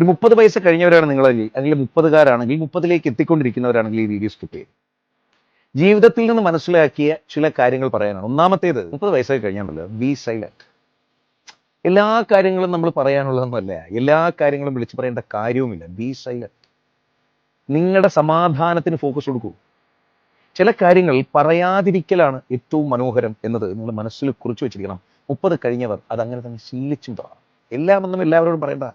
ഒരു മുപ്പത് വയസ്സ് കഴിഞ്ഞവരാണ് നിങ്ങളെങ്കിൽ അല്ലെങ്കിൽ മുപ്പതുകാരാണെങ്കിൽ മുപ്പതിലേക്ക് എത്തിക്കൊണ്ടിരിക്കുന്നവരാണെങ്കിൽ ഈ വീഡിയോ സ്കിപ്പ് ചെയ്യും. ജീവിതത്തിൽ നിന്ന് മനസ്സിലാക്കിയ ചില കാര്യങ്ങൾ പറയാനാണ്. ഒന്നാമത്തേത് മുപ്പത് വയസ്സായി കഴിഞ്ഞാണല്ലോ. ബി സൈലന്റ് എല്ലാ കാര്യങ്ങളും നമ്മൾ പറയാനുള്ളതൊന്നുമല്ല. എല്ലാ കാര്യങ്ങളും വിളിച്ചു പറയേണ്ട കാര്യവുമില്ല. ബി സൈലന്റ് നിങ്ങളുടെ സമാധാനത്തിന് ഫോക്കസ് കൊടുക്കൂ. ചില കാര്യങ്ങൾ പറയാതിരിക്കലാണ് ഏറ്റവും മനോഹരം എന്നത് നിങ്ങൾ മനസ്സിൽ കുറിച്ച് വെച്ചിരിക്കണം. മുപ്പത് കഴിഞ്ഞവർ അതങ്ങനെ തന്നെ ശീലിച്ചും എല്ലാം ഒന്നും എല്ലാവരോടും പറയണ്ട.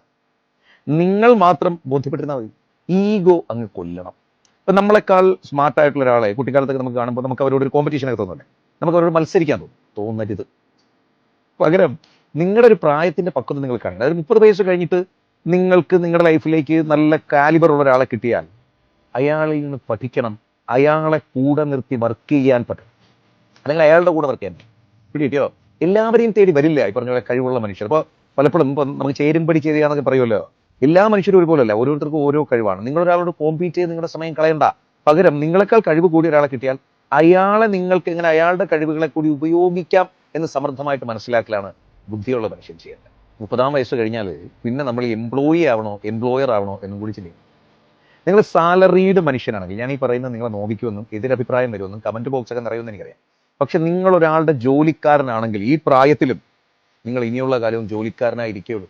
നിങ്ങൾ മാത്രം ബോധ്യപ്പെട്ടിരുന്നാൽ മതി. ഈഗോ അങ്ങ് കൊല്ലണം. ഇപ്പൊ നമ്മളെക്കാൾ സ്മാർട്ടായിട്ടുള്ള ഒരാളെ കുട്ടിക്കാലത്തൊക്കെ നമുക്ക് കാണുമ്പോൾ നമുക്ക് അവരോട് ഒരു കോമ്പറ്റീഷൻ ഒക്കെ തോന്നുന്നില്ലേ? നമുക്ക് അവരോട് മത്സരിക്കാൻ തോന്നും. തോന്നരുത്. പകരം നിങ്ങളുടെ ഒരു പ്രായത്തിന്റെ പക്വത നിങ്ങൾ കാണണം. അതായത് മുപ്പത് വയസ്സ് കഴിഞ്ഞിട്ട് നിങ്ങൾക്ക് നിങ്ങളുടെ ലൈഫിലേക്ക് നല്ല കാലിബർ ഉള്ള ഒരാളെ കിട്ടിയാൽ അയാളിൽ നിന്ന് പഠിക്കണം. അയാളെ കൂടെ നിർത്തി വർക്ക് ചെയ്യാൻ പറ്റും അല്ലെങ്കിൽ അയാളുടെ കൂടെ വർക്ക് ചെയ്യാൻ പിടിയോ എല്ലാവരെയും തേടി വരില്ല ഈ പറഞ്ഞ കഴിവുള്ള മനുഷ്യർ. അപ്പോൾ പലപ്പോഴും ഇപ്പം നമുക്ക് ചേരുംപടി ചെയ്യാന്നൊക്കെ പറയുമല്ലോ. എല്ലാ മനുഷ്യരും ഒരുപോലല്ല ഓരോരുത്തർക്കും ഓരോ കഴിവാണ്. നിങ്ങൾ ഒരാളോട് കോമ്പീറ്റ് ചെയ്ത് നിങ്ങളുടെ സമയം കളയണ്ട. പകരം നിങ്ങളെക്കാൾ കഴിവ് കൂടി ഒരാളെ കിട്ടിയാൽ അയാളെ നിങ്ങൾക്ക് എങ്ങനെ അയാളുടെ കഴിവുകളെ കൂടി ഉപയോഗിക്കാം എന്ന് സമർത്ഥമായിട്ട് മനസ്സിലാക്കലാണ് ബുദ്ധിയുള്ള മനുഷ്യൻ ചെയ്യേണ്ടത്. മുപ്പതാം വയസ്സ് കഴിഞ്ഞാൽ പിന്നെ നമ്മൾ എംപ്ലോയി ആവണോ എംപ്ലോയർ ആവണോ എന്നും കൂടി ചിന്തിക്കും നിങ്ങൾ സാലറീഡ് മനുഷ്യനാണെങ്കിൽ ഞാൻ ഈ പറയുന്നത് നിങ്ങളെ നോവിക്കുമെന്നും എതിരഭിപ്രായം വരുമെന്നും കമന്റ് ബോക്സ് ഒക്കെ നിറയുമെന്ന് എനിക്കറിയാം. പക്ഷെ നിങ്ങൾ ഒരാളുടെ ജോലിക്കാരനാണെങ്കിൽ ഈ പ്രായത്തിലും നിങ്ങൾ ഇനിയുള്ള കാലവും ജോലിക്കാരനായിരിക്കുള്ളൂ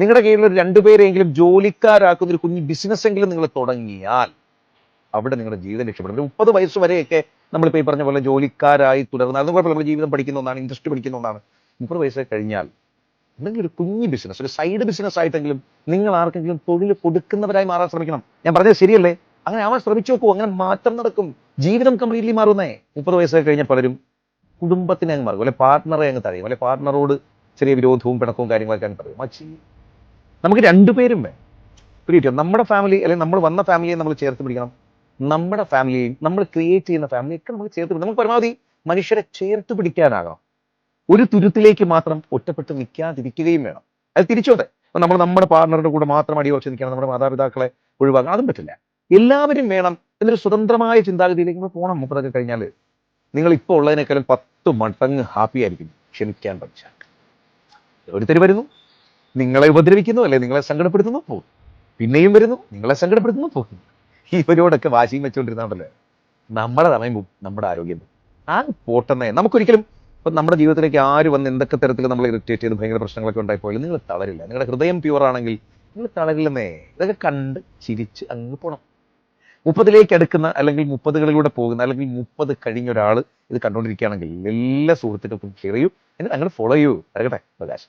നിങ്ങളുടെ കയ്യിൽ ഒരു രണ്ടുപേരെങ്കിലും ജോലിക്കാരാക്കുന്ന ഒരു കുഞ്ഞു ബിസിനസ് എങ്കിലും നിങ്ങൾ തുടങ്ങിയാൽ അവിടെ നിങ്ങളുടെ ജീവിതം രക്ഷപ്പെടും. മുപ്പത് വയസ്സ് വരെയൊക്കെ നമ്മളിപ്പോൾ ഈ പറഞ്ഞ പോലെ ജോലിക്കാരായി തുടർന്ന് അതും കുഴപ്പമില്ല നമ്മൾ ജീവിതം പഠിക്കുന്ന ഒന്നാണ് ഇൻഡസ്ട്രി പഠിക്കുന്ന ഒന്നാണ്. മുപ്പത് വയസ്സ് കഴിഞ്ഞാൽ എന്തെങ്കിലും ഒരു കുഞ്ഞ് ബിസിനസ് ഒരു സൈഡ് ബിസിനസ് ആയിട്ടെങ്കിലും നിങ്ങൾ ആർക്കെങ്കിലും തൊഴിൽ കൊടുക്കുന്നവരായി മാറാൻ ശ്രമിക്കണം. ഞാൻ പറഞ്ഞത് ശരിയല്ലേ? അങ്ങനെ അവൻ ശ്രമിച്ചു നോക്കൂ അങ്ങനെ മാറ്റം നടക്കും. ജീവിതം കംപ്ലീറ്റ്ലി മാറുന്നേ. മുപ്പത് വയസ്സൊക്കെ കഴിഞ്ഞ പലരും കുടുംബത്തിനെ അങ്ങ് മാറും അല്ലെ പാർട്ട്ണറെ അങ്ങ് തടയും. അല്ലെ പാർട്ട്ണറോട് ചെറിയ വിരോധവും പിണക്കവും കാര്യങ്ങളൊക്കെ അങ്ങ് പറയും മച്ചി നമുക്ക് രണ്ടുപേരും വേണം. പിടിക്കും നമ്മുടെ ഫാമിലി അല്ലെങ്കിൽ നമ്മൾ വന്ന ഫാമിലിയെ നമ്മൾ ചേർത്ത് പിടിക്കണം. നമ്മുടെ ഫാമിലിയെയും നമ്മൾ ക്രിയേറ്റ് ചെയ്യുന്ന ഫാമിലിയൊക്കെ നമുക്ക് ചേർത്ത് നമുക്ക് പരമാവധി മനുഷ്യരെ ചേർത്ത് പിടിക്കാനാകണം ഒരു തുരുത്തിലേക്ക് മാത്രം ഒറ്റപ്പെട്ട് നിൽക്കാതിരിക്കുകയും വേണം. അത് തിരിച്ചോട്ടെ. നമ്മൾ നമ്മുടെ പാർട്ണറുടെ കൂടെ മാത്രം അടിയോച്ച് നിൽക്കണം. നമ്മുടെ മാതാപിതാക്കളെ ഒഴിവാക്കണം. അതും പറ്റില്ല. എല്ലാവരും വേണം. എന്നൊരു സ്വതന്ത്രമായ ചിന്താഗതിയിലേക്ക് നമ്മൾ പോകണം. മുപ്പതൊക്കെ കഴിഞ്ഞാൽ നിങ്ങൾ ഇപ്പോൾ ഉള്ളതിനേക്കാളും പത്ത് മടങ്ങ് ഹാപ്പി ആയിരിക്കും. ക്ഷമിക്കാൻ പഠിച്ചാൽ. ഒരുത്തരി വരുന്നു. നിങ്ങളെ ഉപദ്രവിക്കുന്നു അല്ലെ നിങ്ങളെ സങ്കടപ്പെടുത്തുന്നു പോകും പിന്നെയും വരുന്നു നിങ്ങളെ സങ്കടപ്പെടുത്തുന്നു പോകും ഇവരോടൊക്കെ വാശിയും വെച്ചുകൊണ്ടിരുന്നുണ്ടല്ലോ നമ്മുടെ സമയം നമ്മുടെ ആരോഗ്യം. ആ പോട്ടെന്നേ നമുക്കൊരിക്കലും ഇപ്പം നമ്മുടെ ജീവിതത്തിലേക്ക് ആര് വന്ന് എന്തൊക്കെ തരത്തിൽ നമ്മൾ ഇറിറ്റേറ്റ് ചെയ്ത് ഭയങ്കര പ്രശ്നങ്ങളൊക്കെ ഉണ്ടായിപ്പോയാലും നിങ്ങൾ തളരില്ല. നിങ്ങളുടെ ഹൃദയം പ്യുവർ ആണെങ്കിൽ നിങ്ങൾ തളരില്ലെന്നേ. ഇതൊക്കെ കണ്ട് ചിരിച്ച് അങ്ങ് പോണം. മുപ്പതിലേക്ക് അടുക്കുന്ന അല്ലെങ്കിൽ മുപ്പതുകളിലൂടെ പോകുന്ന അല്ലെങ്കിൽ മുപ്പത് കഴിഞ്ഞ ഒരാൾ ഇത് കണ്ടുകൊണ്ടിരിക്കുകയാണെങ്കിൽ എല്ലാ സുഹൃത്തുക്കൾക്കും ഷെയർ ചെയ്യൂ. എന്നിട്ട് അങ്ങനെ ഫോളോ ചെയ്യൂ. ഇറങ്ങട്ടെ പ്രകാശ്